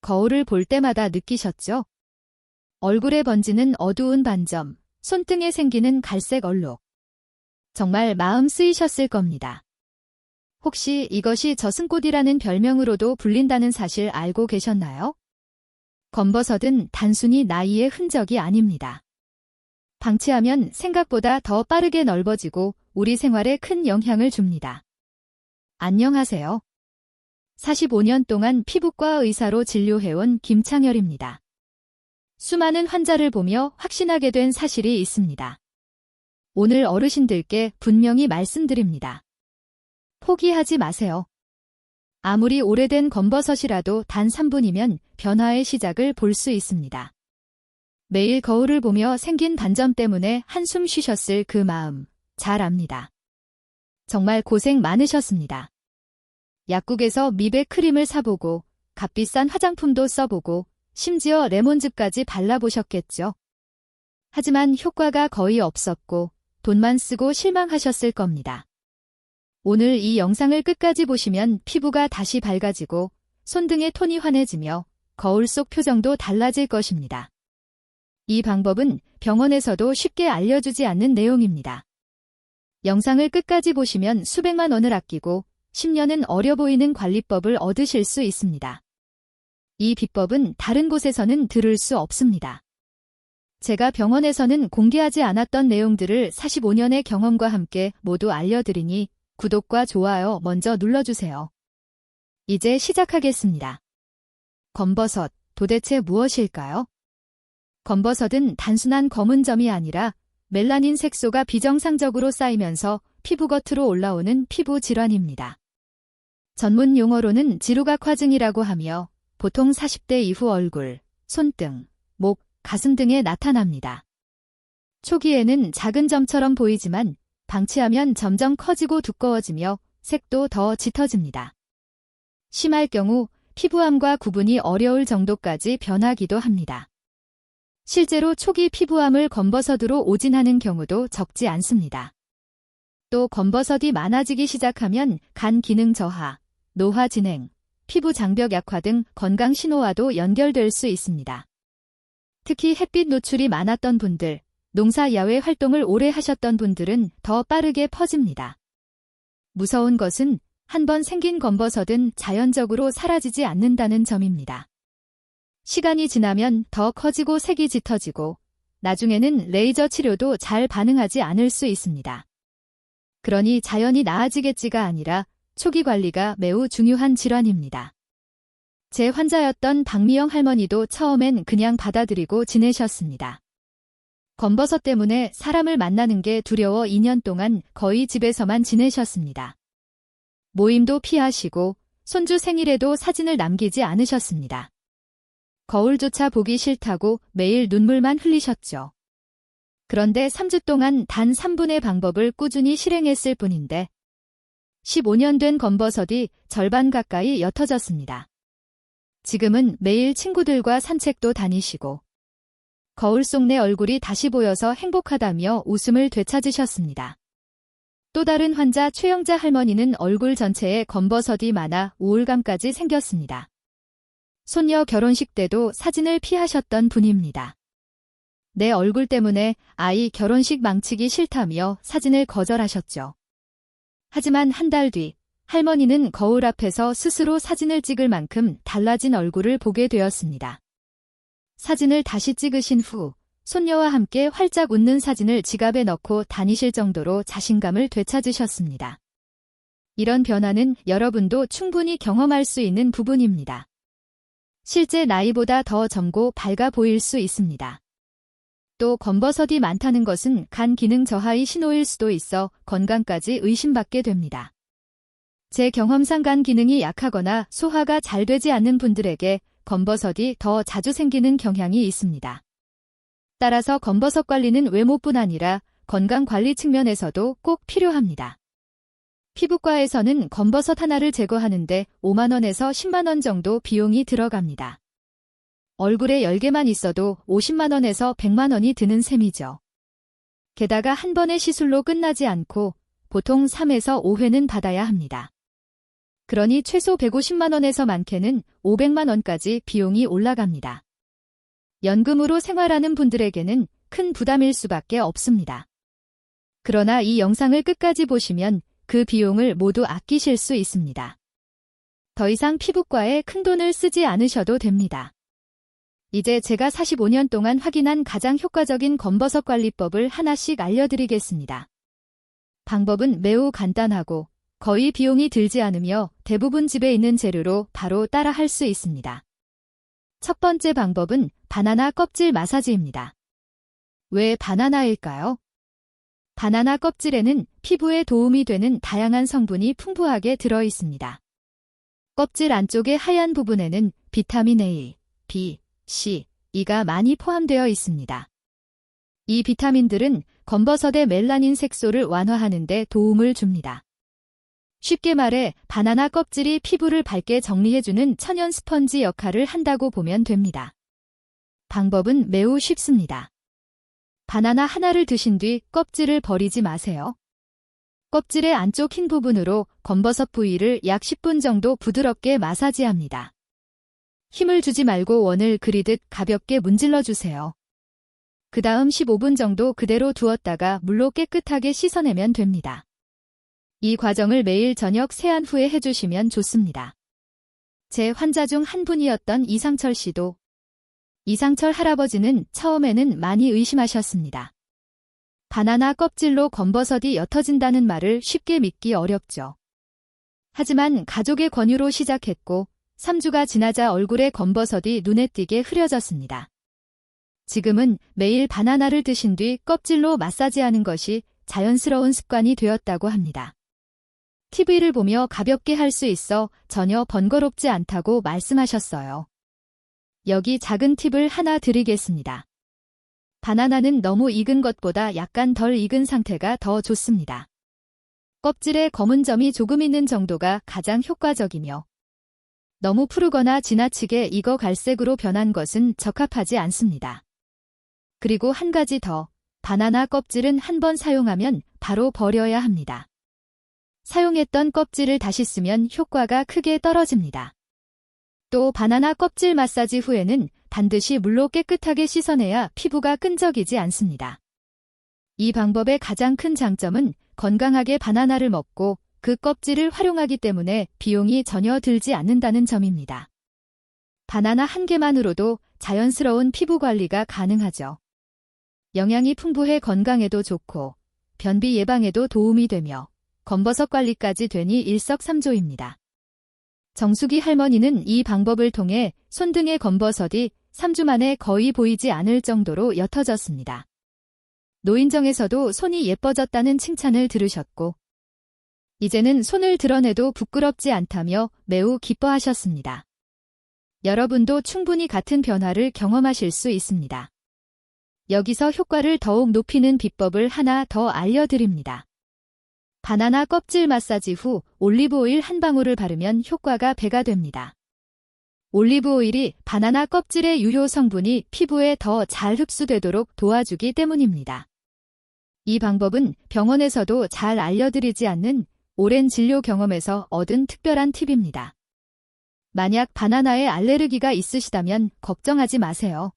거울을 볼 때마다 느끼셨죠? 얼굴에 번지는 어두운 반점, 손등에 생기는 갈색 얼룩. 정말 마음 쓰이셨을 겁니다. 혹시 이것이 저승꽃이라는 별명으로도 불린다는 사실 알고 계셨나요? 검버섯은 단순히 나이의 흔적이 아닙니다. 방치하면 생각보다 더 빠르게 넓어지고 우리 생활에 큰 영향을 줍니다. 안녕하세요. 45년 동안 피부과 의사로 진료해온 김창열입니다. 수많은 환자를 보며 확신하게 된 사실이 있습니다. 오늘 어르신들께 분명히 말씀드립니다. 포기하지 마세요. 아무리 오래된 검버섯이라도 단 3분이면 변화의 시작을 볼 수 있습니다. 매일 거울을 보며 생긴 단점 때문에 한숨 쉬셨을 그 마음 잘 압니다. 정말 고생 많으셨습니다. 약국에서 미백 크림을 사보고 값비싼 화장품도 써보고 심지어 레몬즙까지 발라보셨겠죠. 하지만 효과가 거의 없었고 돈만 쓰고 실망하셨을 겁니다. 오늘 이 영상을 끝까지 보시면 피부가 다시 밝아지고 손등의 톤이 환해지며 거울 속 표정도 달라질 것입니다. 이 방법은 병원에서도 쉽게 알려주지 않는 내용입니다. 영상을 끝까지 보시면 수백만 원을 아끼고 10년은 어려 보이는 관리법을 얻으실 수 있습니다. 이 비법은 다른 곳에서는 들을 수 없습니다. 제가 병원에서는 공개하지 않았던 내용들을 45년의 경험과 함께 모두 알려드리니 구독과 좋아요 먼저 눌러주세요. 이제 시작하겠습니다. 검버섯, 도대체 무엇일까요? 검버섯은 단순한 검은 점이 아니라 멜라닌 색소가 비정상적으로 쌓이면서 피부 겉으로 올라오는 피부 질환입니다. 전문 용어로는 지루각화증이라고 하며 보통 40대 이후 얼굴, 손등, 목, 가슴 등에 나타납니다. 초기에는 작은 점처럼 보이지만 방치하면 점점 커지고 두꺼워지며 색도 더 짙어집니다. 심할 경우 피부암과 구분이 어려울 정도까지 변하기도 합니다. 실제로 초기 피부암을 검버섯으로 오진하는 경우도 적지 않습니다. 또 검버섯이 많아지기 시작하면 간 기능 저하, 노화 진행, 피부 장벽 약화 등 건강 신호와도 연결될 수 있습니다. 특히 햇빛 노출이 많았던 분들, 농사 야외 활동을 오래 하셨던 분들은 더 빠르게 퍼집니다. 무서운 것은 한 번 생긴 검버섯은 자연적으로 사라지지 않는다는 점입니다. 시간이 지나면 더 커지고 색이 짙어지고 나중에는 레이저 치료도 잘 반응하지 않을 수 있습니다. 그러니 자연이 나아지겠지가 아니라 초기 관리가 매우 중요한 질환입니다. 제 환자였던 박미영 할머니도 처음엔 그냥 받아들이고 지내셨습니다. 검버섯 때문에 사람을 만나는 게 두려워 2년 동안 거의 집에서만 지내셨습니다. 모임도 피하시고 손주 생일에도 사진을 남기지 않으셨습니다. 거울조차 보기 싫다고 매일 눈물만 흘리셨죠. 그런데 3주 동안 단 3분의 방법을 꾸준히 실행했을 뿐인데 15년 된 검버섯이 절반 가까이 옅어졌습니다. 지금은 매일 친구들과 산책도 다니시고 거울 속 내 얼굴이 다시 보여서 행복하다며 웃음을 되찾으셨습니다. 또 다른 환자 최영자 할머니는 얼굴 전체에 검버섯이 많아 우울감까지 생겼습니다. 손녀 결혼식 때도 사진을 피하셨던 분입니다. 내 얼굴 때문에 아이 결혼식 망치기 싫다며 사진을 거절하셨죠. 하지만 한 달 뒤 할머니는 거울 앞에서 스스로 사진을 찍을 만큼 달라진 얼굴을 보게 되었습니다. 사진을 다시 찍으신 후 손녀와 함께 활짝 웃는 사진을 지갑에 넣고 다니실 정도로 자신감을 되찾으셨습니다. 이런 변화는 여러분도 충분히 경험할 수 있는 부분입니다. 실제 나이보다 더 젊고 밝아 보일 수 있습니다. 또 검버섯이 많다는 것은 간 기능 저하의 신호일 수도 있어 건강까지 의심받게 됩니다. 제 경험상 간 기능이 약하거나 소화가 잘 되지 않는 분들에게 검버섯이 더 자주 생기는 경향이 있습니다. 따라서 검버섯 관리는 외모뿐 아니라 건강 관리 측면에서도 꼭 필요합니다. 피부과에서는 검버섯 하나를 제거하는데 5만원에서 10만원 정도 비용이 들어갑니다. 얼굴에 10개만 있어도 50만원에서 100만원이 드는 셈이죠. 게다가 한 번의 시술로 끝나지 않고 보통 3에서 5회는 받아야 합니다. 그러니 최소 150만원에서 많게는 500만원까지 비용이 올라갑니다. 연금으로 생활하는 분들에게는 큰 부담일 수밖에 없습니다. 그러나 이 영상을 끝까지 보시면 그 비용을 모두 아끼실 수 있습니다. 더 이상 피부과에 큰 돈을 쓰지 않으셔도 됩니다. 이제 제가 45년 동안 확인한 가장 효과적인 검버섯 관리법을 하나씩 알려드리겠습니다. 방법은 매우 간단하고 거의 비용이 들지 않으며 대부분 집에 있는 재료로 바로 따라 할 수 있습니다. 첫 번째 방법은 바나나 껍질 마사지입니다. 왜 바나나일까요? 바나나 껍질에는 피부에 도움이 되는 다양한 성분이 풍부하게 들어 있습니다. 껍질 안쪽의 하얀 부분에는 비타민 A, B, C, E가 많이 포함되어 있습니다. 이 비타민들은 검버섯의 멜라닌 색소를 완화하는 데 도움을 줍니다. 쉽게 말해 바나나 껍질이 피부를 밝게 정리해주는 천연 스펀지 역할을 한다고 보면 됩니다. 방법은 매우 쉽습니다. 바나나 하나를 드신 뒤 껍질을 버리지 마세요. 껍질의 안쪽 흰 부분으로 검버섯 부위를 약 10분 정도 부드럽게 마사지합니다. 힘을 주지 말고 원을 그리듯 가볍게 문질러 주세요. 그 다음 15분 정도 그대로 두었다가 물로 깨끗하게 씻어내면 됩니다. 이 과정을 매일 저녁 세안 후에 해주시면 좋습니다. 제 환자 중 한 분이었던 이상철 씨도 이상철 할아버지는 처음에는 많이 의심하셨습니다. 바나나 껍질로 검버섯이 옅어진다는 말을 쉽게 믿기 어렵죠. 하지만 가족의 권유로 시작했고 3주가 지나자 얼굴에 검버섯이 눈에 띄게 흐려졌습니다. 지금은 매일 바나나를 드신 뒤 껍질로 마사지하는 것이 자연스러운 습관이 되었다고 합니다. TV를 보며 가볍게 할 수 있어 전혀 번거롭지 않다고 말씀하셨어요. 여기 작은 팁을 하나 드리겠습니다. 바나나는 너무 익은 것보다 약간 덜 익은 상태가 더 좋습니다. 껍질에 검은 점이 조금 있는 정도가 가장 효과적이며 너무 푸르거나 지나치게 익어 갈색으로 변한 것은 적합하지 않습니다. 그리고 한 가지 더, 바나나 껍질은 한 번 사용하면 바로 버려야 합니다. 사용했던 껍질을 다시 쓰면 효과가 크게 떨어집니다. 또 바나나 껍질 마사지 후에는 반드시 물로 깨끗하게 씻어내야 피부가 끈적이지 않습니다. 이 방법의 가장 큰 장점은 건강하게 바나나를 먹고 그 껍질을 활용하기 때문에 비용이 전혀 들지 않는다는 점입니다. 바나나 한 개만으로도 자연스러운 피부 관리가 가능하죠. 영양이 풍부해 건강에도 좋고 변비 예방에도 도움이 되며 검버섯 관리까지 되니 일석삼조입니다. 정수기 할머니는 이 방법을 통해 손등의 검버섯이 3주 만에 거의 보이지 않을 정도로 옅어졌습니다. 노인정에서도 손이 예뻐졌다는 칭찬을 들으셨고 이제는 손을 드러내도 부끄럽지 않다며 매우 기뻐하셨습니다. 여러분도 충분히 같은 변화를 경험하실 수 있습니다. 여기서 효과를 더욱 높이는 비법을 하나 더 알려드립니다. 바나나 껍질 마사지 후 올리브 오일 한 방울을 바르면 효과가 배가 됩니다. 올리브 오일이 바나나 껍질의 유효 성분이 피부에 더 잘 흡수되도록 도와주기 때문입니다. 이 방법은 병원에서도 잘 알려드리지 않는 오랜 진료 경험에서 얻은 특별한 팁입니다. 만약 바나나에 알레르기가 있으시다면 걱정하지 마세요.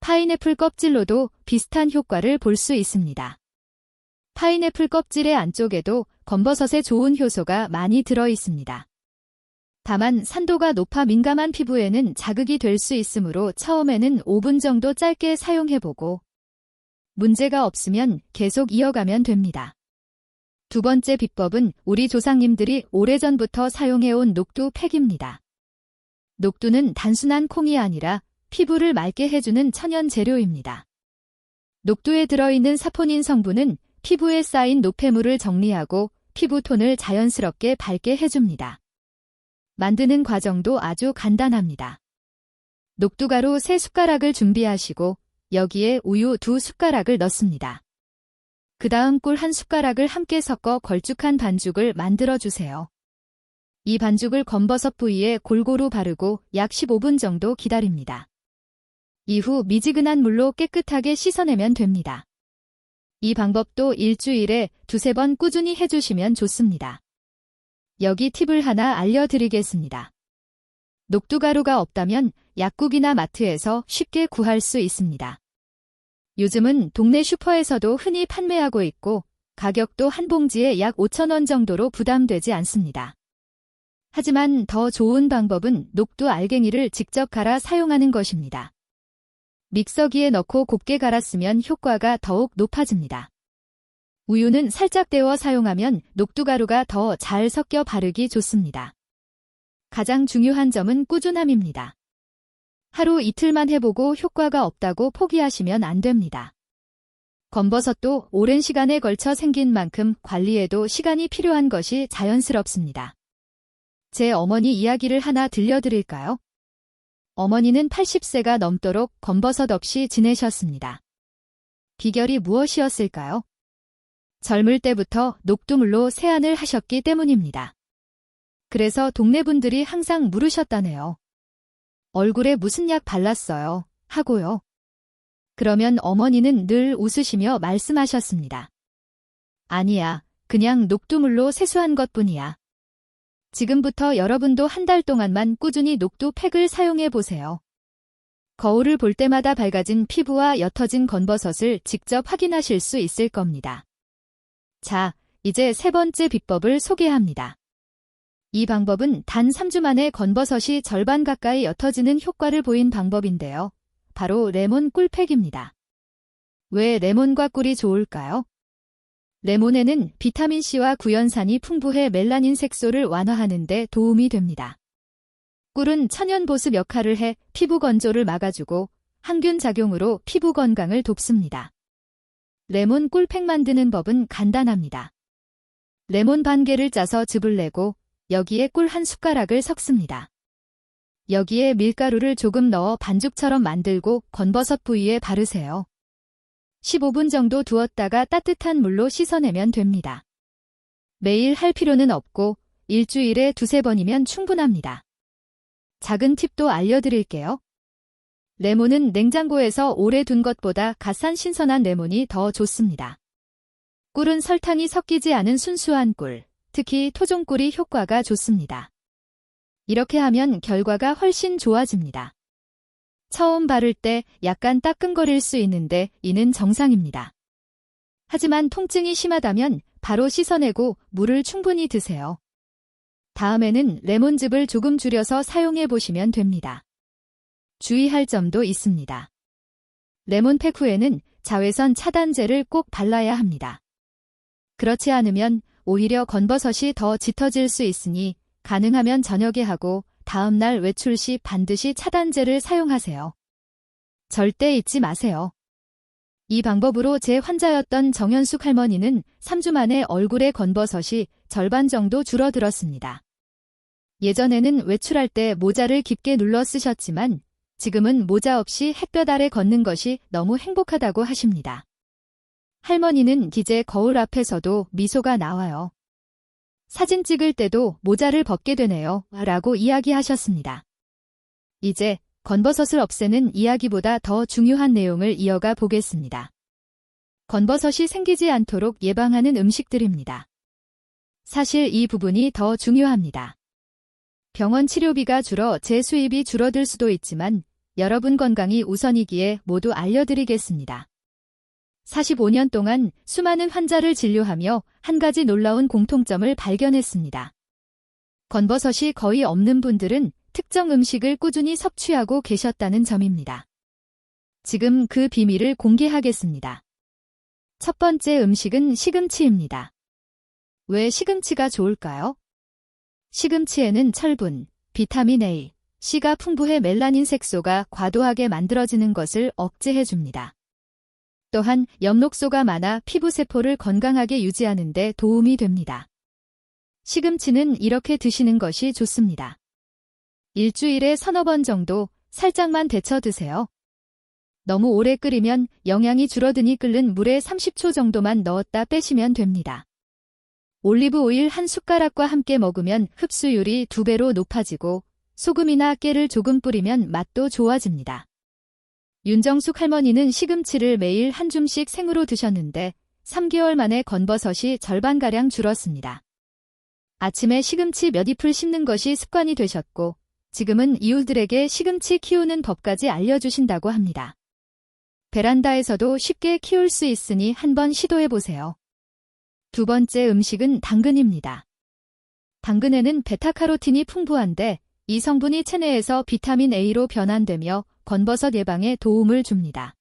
파인애플 껍질로도 비슷한 효과를 볼 수 있습니다. 파인애플 껍질의 안쪽에도 검버섯의 좋은 효소가 많이 들어 있습니다. 다만 산도가 높아 민감한 피부에는 자극이 될 수 있으므로 처음에는 5분 정도 짧게 사용해보고 문제가 없으면 계속 이어가면 됩니다. 두 번째 비법은 우리 조상님들이 오래전부터 사용해온 녹두 팩입니다. 녹두는 단순한 콩이 아니라 피부를 맑게 해주는 천연 재료입니다. 녹두에 들어있는 사포닌 성분은 피부에 쌓인 노폐물을 정리하고 피부톤을 자연스럽게 밝게 해줍니다. 만드는 과정도 아주 간단합니다. 녹두가루 3숟가락을 준비하시고 여기에 우유 2숟가락을 넣습니다. 그 다음 꿀 한 숟가락을 함께 섞어 걸쭉한 반죽을 만들어 주세요. 이 반죽을 검버섯 부위에 골고루 바르고 약 15분 정도 기다립니다. 이후 미지근한 물로 깨끗하게 씻어내면 됩니다. 이 방법도 일주일에 두세 번 꾸준히 해주시면 좋습니다. 여기 팁을 하나 알려드리겠습니다. 녹두가루가 없다면 약국이나 마트에서 쉽게 구할 수 있습니다. 요즘은 동네 슈퍼에서도 흔히 판매하고 있고 가격도 한 봉지에 약 5천원 정도로 부담되지 않습니다. 하지만 더 좋은 방법은 녹두 알갱이를 직접 갈아 사용하는 것입니다. 믹서기에 넣고 곱게 갈았으면 효과가 더욱 높아집니다. 우유는 살짝 데워 사용하면 녹두가루가 더 잘 섞여 바르기 좋습니다. 가장 중요한 점은 꾸준함입니다. 하루 이틀만 해보고 효과가 없다고 포기하시면 안 됩니다. 검버섯도 오랜 시간에 걸쳐 생긴 만큼 관리에도 시간이 필요한 것이 자연스럽습니다. 제 어머니 이야기를 하나 들려드릴까요? 어머니는 80세가 넘도록 검버섯 없이 지내셨습니다. 비결이 무엇이었을까요? 젊을 때부터 녹두물로 세안을 하셨기 때문입니다. 그래서 동네 분들이 항상 물으셨다네요. 얼굴에 무슨 약 발랐어요? 하고요. 그러면 어머니는 늘 웃으시며 말씀하셨습니다. 아니야, 그냥 녹두물로 세수한 것 뿐이야. 지금부터 여러분도 한 달 동안만 꾸준히 녹두 팩을 사용해 보세요. 거울을 볼 때마다 밝아진 피부와 옅어진 건버섯을 직접 확인하실 수 있을 겁니다. 자, 이제 세 번째 비법을 소개합니다. 이 방법은 단 3주 만에 건버섯이 절반 가까이 옅어지는 효과를 보인 방법인데요. 바로 레몬 꿀팩입니다. 왜 레몬과 꿀이 좋을까요? 레몬에는 비타민C와 구연산이 풍부해 멜라닌 색소를 완화하는 데 도움이 됩니다. 꿀은 천연 보습 역할을 해 피부 건조를 막아주고 항균 작용으로 피부 건강을 돕습니다. 레몬 꿀팩 만드는 법은 간단합니다. 레몬 반 개를 짜서 즙을 내고 여기에 꿀 한 숟가락을 섞습니다. 여기에 밀가루를 조금 넣어 반죽처럼 만들고 건버섯 부위에 바르세요. 15분 정도 두었다가 따뜻한 물로 씻어내면 됩니다. 매일 할 필요는 없고 일주일에 두세 번이면 충분합니다. 작은 팁도 알려드릴게요. 레몬은 냉장고에서 오래 둔 것보다 갓산 신선한 레몬이 더 좋습니다. 꿀은 설탕이 섞이지 않은 순수한 꿀, 특히 토종꿀이 효과가 좋습니다. 이렇게 하면 결과가 훨씬 좋아집니다. 처음 바를 때 약간 따끔거릴 수 있는데 이는 정상입니다. 하지만 통증이 심하다면 바로 씻어내고 물을 충분히 드세요. 다음에는 레몬즙을 조금 줄여서 사용해 보시면 됩니다. 주의할 점도 있습니다. 레몬팩 후에는 자외선 차단제를 꼭 발라야 합니다. 그렇지 않으면 오히려 건버섯이 더 짙어질 수 있으니 가능하면 저녁에 하고 다음날 외출 시 반드시 차단제를 사용하세요. 절대 잊지 마세요. 이 방법으로 제 환자였던 정현숙 할머니는 3주 만에 얼굴에 건버섯이 절반 정도 줄어들었습니다. 예전에는 외출할 때 모자를 깊게 눌러 쓰셨지만 지금은 모자 없이 햇볕 아래 걷는 것이 너무 행복하다고 하십니다. 할머니는 이제 거울 앞에서도 미소가 나와요. 사진 찍을 때도 모자를 벗게 되네요. 라고 이야기하셨습니다. 이제 건버섯을 없애는 이야기보다 더 중요한 내용을 이어가 보겠습니다. 건버섯이 생기지 않도록 예방하는 음식들입니다. 사실 이 부분이 더 중요합니다. 병원 치료비가 줄어 제 수입이 줄어들 수도 있지만 여러분 건강이 우선이기에 모두 알려드리겠습니다. 45년 동안 수많은 환자를 진료하며 한 가지 놀라운 공통점을 발견했습니다. 건버섯이 거의 없는 분들은 특정 음식을 꾸준히 섭취하고 계셨다는 점입니다. 지금 그 비밀을 공개하겠습니다. 첫 번째 음식은 시금치입니다. 왜 시금치가 좋을까요? 시금치에는 철분, 비타민 A, C가 풍부해 멜라닌 색소가 과도하게 만들어지는 것을 억제해줍니다. 또한 엽록소가 많아 피부세포를 건강하게 유지하는 데 도움이 됩니다. 시금치는 이렇게 드시는 것이 좋습니다. 일주일에 서너 번 정도 살짝만 데쳐 드세요. 너무 오래 끓이면 영양이 줄어드니 끓는 물에 30초 정도만 넣었다 빼시면 됩니다. 올리브 오일 한 숟가락과 함께 먹으면 흡수율이 두 배로 높아지고 소금이나 깨를 조금 뿌리면 맛도 좋아집니다. 윤정숙 할머니는 시금치를 매일 한 줌씩 생으로 드셨는데 3개월 만에 건버섯이 절반가량 줄었습니다. 아침에 시금치 몇 잎을 씹는 것이 습관이 되셨고, 지금은 이웃들에게 시금치 키우는 법까지 알려주신다고 합니다. 베란다에서도 쉽게 키울 수 있으니 한번 시도해보세요. 두 번째 음식은 당근입니다. 당근에는 베타카로틴이 풍부한데 이 성분이 체내에서 비타민 A로 변환되며 건버섯 예방에 도움을 줍니다.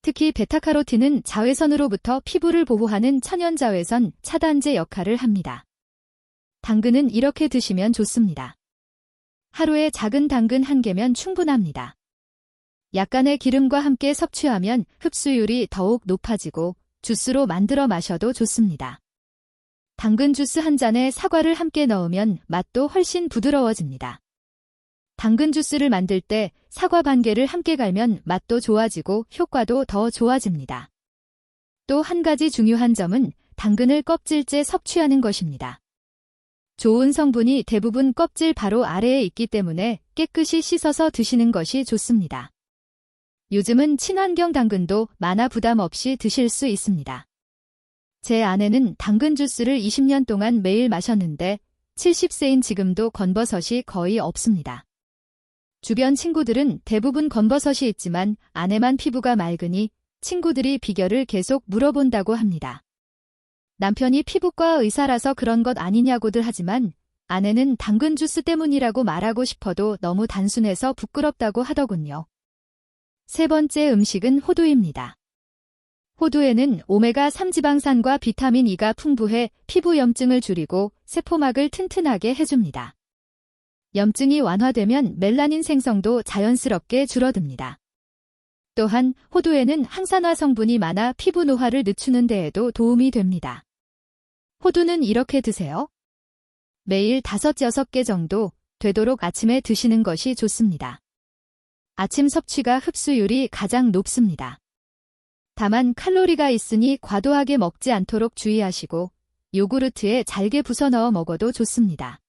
특히 베타카로틴은 자외선으로부터 피부를 보호하는 천연자외선 차단제 역할을 합니다. 당근은 이렇게 드시면 좋습니다. 하루에 작은 당근 한 개면 충분합니다. 약간의 기름과 함께 섭취하면 흡수율이 더욱 높아지고 주스로 만들어 마셔도 좋습니다. 당근 주스 한 잔에 사과를 함께 넣으면 맛도 훨씬 부드러워집니다. 당근 주스를 만들 때 사과 반 개를 함께 갈면 맛도 좋아지고 효과도 더 좋아집니다. 또 한 가지 중요한 점은 당근을 껍질째 섭취하는 것입니다. 좋은 성분이 대부분 껍질 바로 아래에 있기 때문에 깨끗이 씻어서 드시는 것이 좋습니다. 요즘은 친환경 당근도 많아 부담 없이 드실 수 있습니다. 제 아내는 당근 주스를 20년 동안 매일 마셨는데 70세인 지금도 건버섯이 거의 없습니다. 주변 친구들은 대부분 건버섯이 있지만 아내만 피부가 맑으니 친구들이 비결을 계속 물어본다고 합니다. 남편이 피부과 의사라서 그런 것 아니냐고들 하지만 아내는 당근 주스 때문이라고 말하고 싶어도 너무 단순해서 부끄럽다고 하더군요. 세 번째 음식은 호두입니다. 호두에는 오메가3 지방산과 비타민 E가 풍부해 피부 염증을 줄이고 세포막을 튼튼하게 해줍니다. 염증이 완화되면 멜라닌 생성도 자연스럽게 줄어듭니다. 또한 호두에는 항산화 성분이 많아 피부 노화를 늦추는 데에도 도움이 됩니다. 호두는 이렇게 드세요. 매일 5-6개 정도 되도록 아침에 드시는 것이 좋습니다. 아침 섭취가 흡수율이 가장 높습니다. 다만 칼로리가 있으니 과도하게 먹지 않도록 주의하시고 요구르트에 잘게 부숴 넣어 먹어도 좋습니다.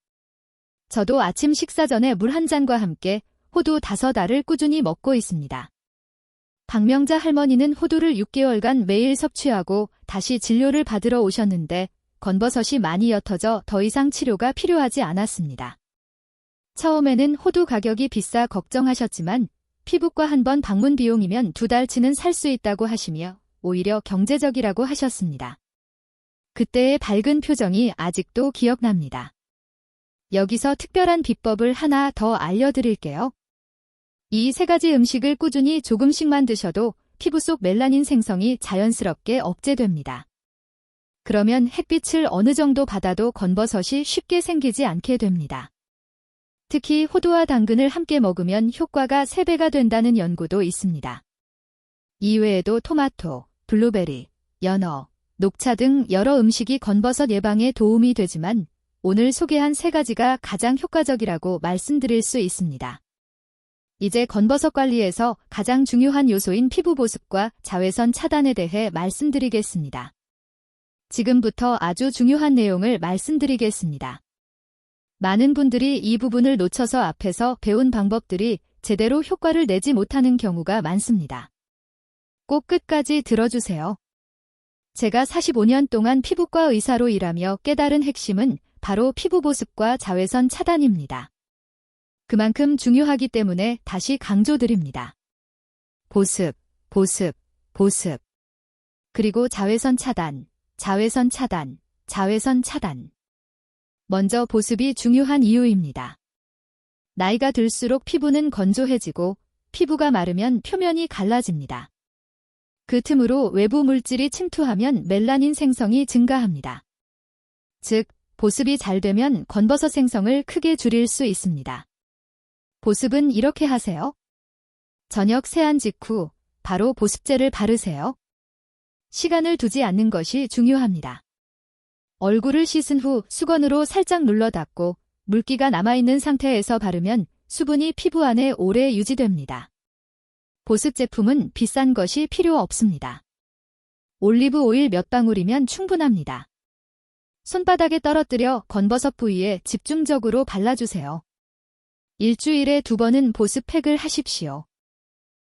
저도 아침 식사 전에 물 한 잔과 함께 호두 다섯 알을 꾸준히 먹고 있습니다. 박명자 할머니는 호두를 6개월간 매일 섭취하고 다시 진료를 받으러 오셨는데 건버섯이 많이 옅어져 더 이상 치료가 필요하지 않았습니다. 처음에는 호두 가격이 비싸 걱정하셨지만 피부과 한 번 방문 비용이면 두 달치는 살 수 있다고 하시며 오히려 경제적이라고 하셨습니다. 그때의 밝은 표정이 아직도 기억납니다. 여기서 특별한 비법을 하나 더 알려드릴게요. 이 세 가지 음식을 꾸준히 조금씩만 드셔도 피부 속 멜라닌 생성이 자연스럽게 억제됩니다. 그러면 햇빛을 어느 정도 받아도 건버섯이 쉽게 생기지 않게 됩니다. 특히 호두와 당근을 함께 먹으면 효과가 3배가 된다는 연구도 있습니다. 이외에도 토마토, 블루베리, 연어, 녹차 등 여러 음식이 건버섯 예방에 도움이 되지만 오늘 소개한 세 가지가 가장 효과적이라고 말씀드릴 수 있습니다. 이제 건버섯 관리에서 가장 중요한 요소인 피부 보습과 자외선 차단에 대해 말씀드리겠습니다. 지금부터 아주 중요한 내용을 말씀드리겠습니다. 많은 분들이 이 부분을 놓쳐서 앞에서 배운 방법들이 제대로 효과를 내지 못하는 경우가 많습니다. 꼭 끝까지 들어주세요. 제가 45년 동안 피부과 의사로 일하며 깨달은 핵심은 바로 피부 보습과 자외선 차단입니다. 그만큼 중요하기 때문에 다시 강조드립니다. 보습, 보습, 보습. 그리고 자외선 차단, 자외선 차단, 자외선 차단. 먼저 보습이 중요한 이유입니다. 나이가 들수록 피부는 건조해지고 피부가 마르면 표면이 갈라집니다. 그 틈으로 외부 물질이 침투하면 멜라닌 생성이 증가합니다. 즉, 보습이 잘 되면 건버섯 생성을 크게 줄일 수 있습니다. 보습은 이렇게 하세요. 저녁 세안 직후 바로 보습제를 바르세요. 시간을 두지 않는 것이 중요합니다. 얼굴을 씻은 후 수건으로 살짝 눌러 닦고 물기가 남아있는 상태에서 바르면 수분이 피부 안에 오래 유지됩니다. 보습 제품은 비싼 것이 필요 없습니다. 올리브 오일 몇 방울이면 충분합니다. 손바닥에 떨어뜨려 건버섯 부위에 집중적으로 발라주세요. 일주일에 두 번은 보습팩을 하십시오.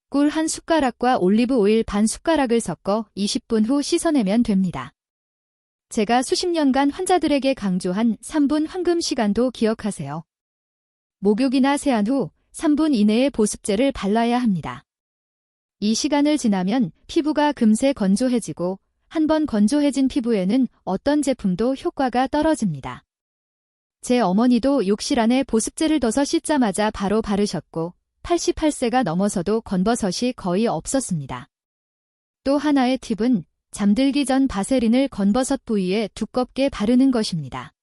꿀 한 숟가락과 올리브 오일 반 숟가락을 섞어 20분 후 씻어내면 됩니다. 제가 수십 년간 환자들에게 강조한 3분 황금 시간도 기억하세요. 목욕이나 세안 후 3분 이내에 보습제를 발라야 합니다. 이 시간을 지나면 피부가 금세 건조해지고 한번 건조해진 피부에는 어떤 제품도 효과가 떨어집니다. 제 어머니도 욕실 안에 보습제를 둬서 씻자마자 바로 바르셨고 88세가 넘어서도 건버섯이 거의 없었습니다. 또 하나의 팁은 잠들기 전 바세린을 건버섯 부위에 두껍게 바르는 것입니다.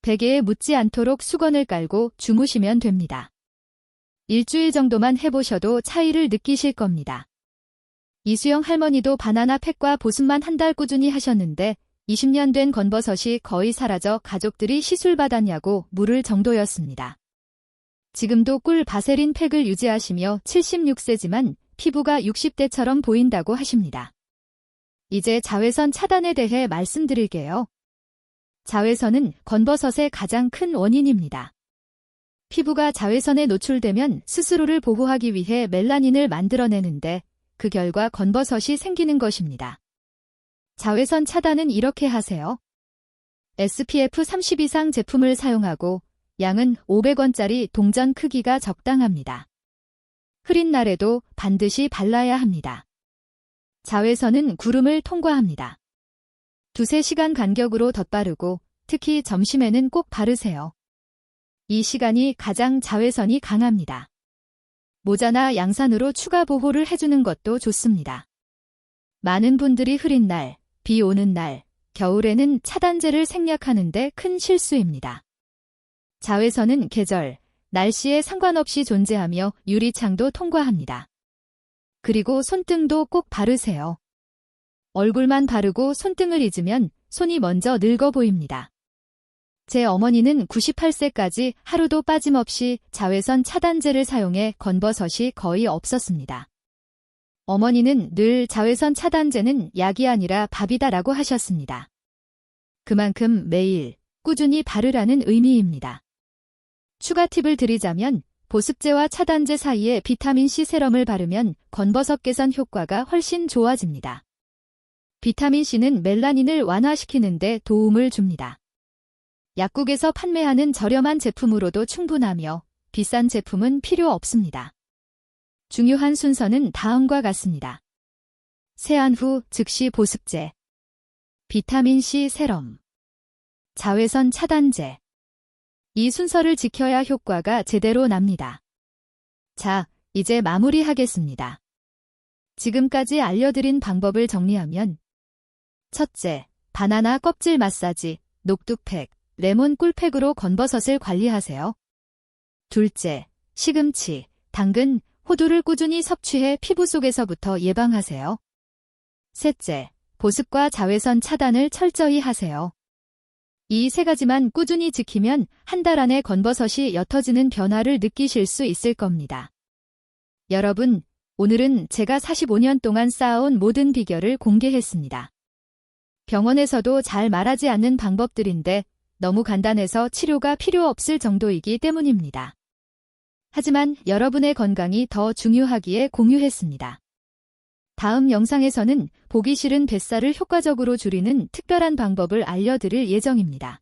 베개에 묻지 않도록 수건을 깔고 주무시면 됩니다. 일주일 정도만 해보셔도 차이를 느끼실 겁니다. 이수영 할머니도 바나나 팩과 보습만 한 달 꾸준히 하셨는데 20년 된 건버섯이 거의 사라져 가족들이 시술받았냐고 물을 정도였습니다. 지금도 꿀 바세린 팩을 유지하시며 76세지만 피부가 60대처럼 보인다고 하십니다. 이제 자외선 차단에 대해 말씀드릴게요. 자외선은 건버섯의 가장 큰 원인입니다. 피부가 자외선에 노출되면 스스로를 보호하기 위해 멜라닌을 만들어내는데 그 결과 건버섯이 생기는 것입니다. 자외선 차단은 이렇게 하세요. SPF 30 이상 제품을 사용하고 양은 500원짜리 동전 크기가 적당합니다. 흐린 날에도 반드시 발라야 합니다. 자외선은 구름을 통과합니다. 두세 시간 간격으로 덧바르고 특히 점심에는 꼭 바르세요. 이 시간이 가장 자외선이 강합니다. 모자나 양산으로 추가 보호를 해주는 것도 좋습니다. 많은 분들이 흐린 날, 비 오는 날, 겨울에는 차단제를 생략하는데 큰 실수입니다. 자외선은 계절, 날씨에 상관없이 존재하며 유리창도 통과합니다. 그리고 손등도 꼭 바르세요. 얼굴만 바르고 손등을 잊으면 손이 먼저 늙어 보입니다. 제 어머니는 98세까지 하루도 빠짐없이 자외선 차단제를 사용해 건버섯이 거의 없었습니다. 어머니는 늘 자외선 차단제는 약이 아니라 밥이다라고 하셨습니다. 그만큼 매일 꾸준히 바르라는 의미입니다. 추가 팁을 드리자면 보습제와 차단제 사이에 비타민C 세럼을 바르면 건버섯 개선 효과가 훨씬 좋아집니다. 비타민C는 멜라닌을 완화시키는 데 도움을 줍니다. 약국에서 판매하는 저렴한 제품으로도 충분하며 비싼 제품은 필요 없습니다. 중요한 순서는 다음과 같습니다. 세안 후 즉시 보습제, 비타민C 세럼, 자외선 차단제. 이 순서를 지켜야 효과가 제대로 납니다. 자, 이제 마무리하겠습니다. 지금까지 알려드린 방법을 정리하면 첫째, 바나나 껍질 마사지, 녹두팩, 레몬 꿀팩으로 건버섯을 관리하세요. 둘째, 시금치, 당근, 호두를 꾸준히 섭취해 피부 속에서부터 예방하세요. 셋째, 보습과 자외선 차단을 철저히 하세요. 이 세 가지만 꾸준히 지키면 한 달 안에 건버섯이 옅어지는 변화를 느끼실 수 있을 겁니다. 여러분, 오늘은 제가 45년 동안 쌓아온 모든 비결을 공개했습니다. 병원에서도 잘 말하지 않는 방법들인데 너무 간단해서 치료가 필요 없을 정도이기 때문입니다. 하지만 여러분의 건강이 더 중요하기에 공유했습니다. 다음 영상에서는 보기 싫은 뱃살을 효과적으로 줄이는 특별한 방법을 알려드릴 예정입니다.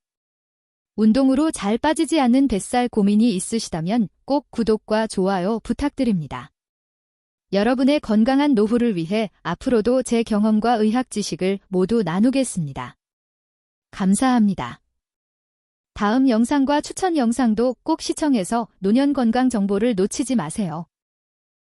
운동으로 잘 빠지지 않는 뱃살 고민이 있으시다면 꼭 구독과 좋아요 부탁드립니다. 여러분의 건강한 노후를 위해 앞으로도 제 경험과 의학 지식을 모두 나누겠습니다. 감사합니다. 다음 영상과 추천 영상도 꼭 시청해서 노년 건강 정보를 놓치지 마세요.